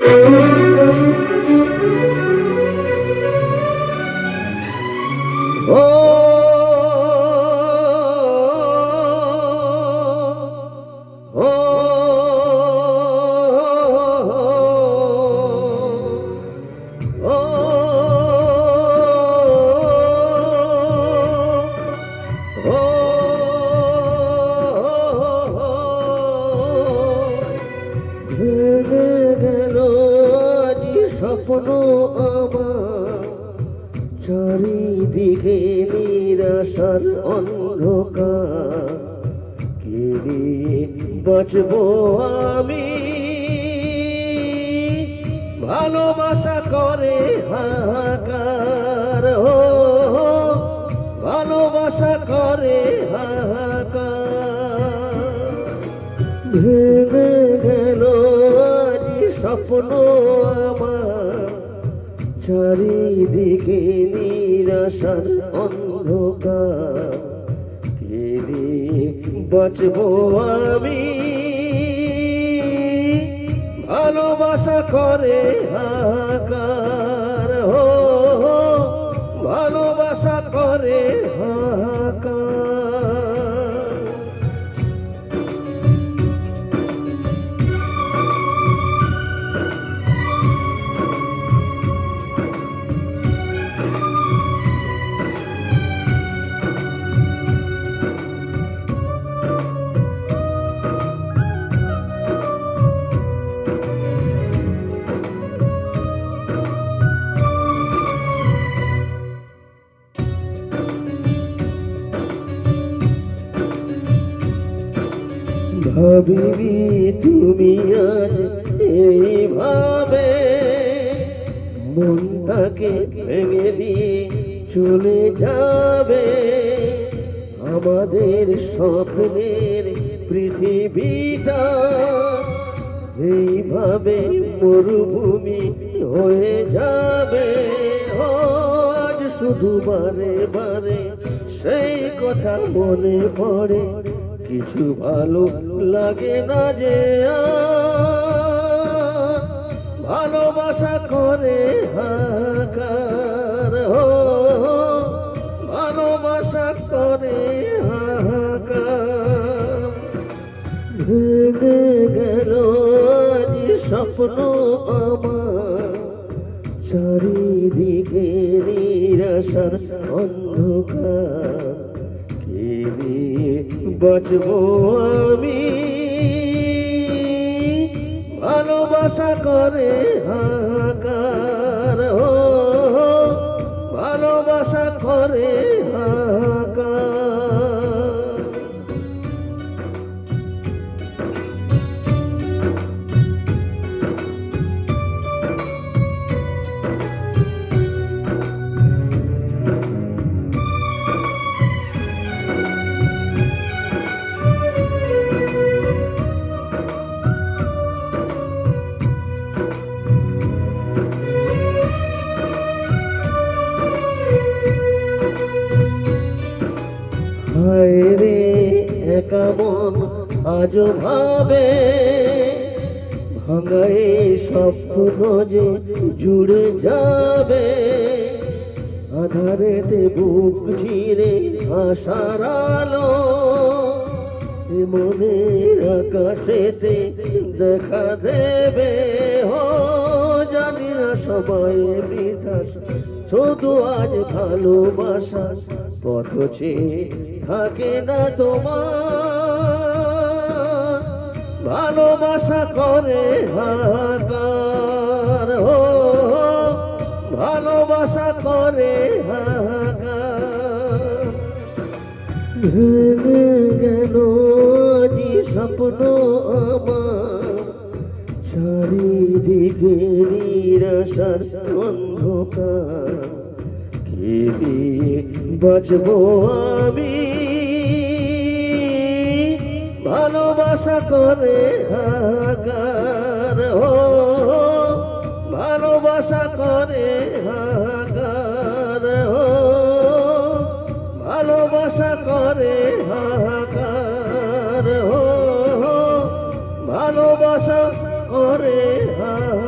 嗯哦哦哦哦 নিরাশার অন্ধকার। বাঁচব আমি? ভালোবাসা করে হাহাকার হো ভালোবাসা করে হাহাকার। ভেঙে গেল স্বপ্ন আমার। চারিদিকে নিরাশার অন্ধকার। কেড়ে বাঁচব আমি? ভালোবাসা করে হাহাকার। ভাবিবি, তুমি আজ এইভাবে মনটাকে ভেঙে দিয়ে চলে যাবে। আমাদের স্বপ্নের পৃথিবীটা এইভাবে মরুভূমি হয়ে যাবে। আজ শুধু বারে বারে সেই কথা মনে পড়ে, কিছু ভালো লাগে না যে। ভালোবাসা করে হাহাকার হো ভালোবাসা করে গেল স্বপ্ন আমার চারিদিকে নিরাশার অন্ধকার বাঁচব আমি। ভালোবাসা করে হাহাকার হো ভালোবাসা করে হাহাকার। হায় রে একা মন আজ ভাবে? ভাঙায় স্বপ্ন যে জুড়ে যাবে। আধারেতে বুক চিরে আশার আলো, এ মনের আকাশেতে দেখা দেবে। হো, জানি না সবাই বিধাস শুধু আজ ভালোবাসা। পথ চেয়ে থাকে না তোমার। ভালোবাসা করে হাহাকার হো ভালোবাসা করে হাহাকার। গেল স্বপ্ন আমার, চারিদিকে নিরাশার অন্ধকার। বাঁচব আমি। ভালোবাসা করে হাহাকার হো। ভালোবাসা করে হাহাকার হো। ভালোবাসা করে হাহাকার হো। ভালোবাসা করে হাহাকার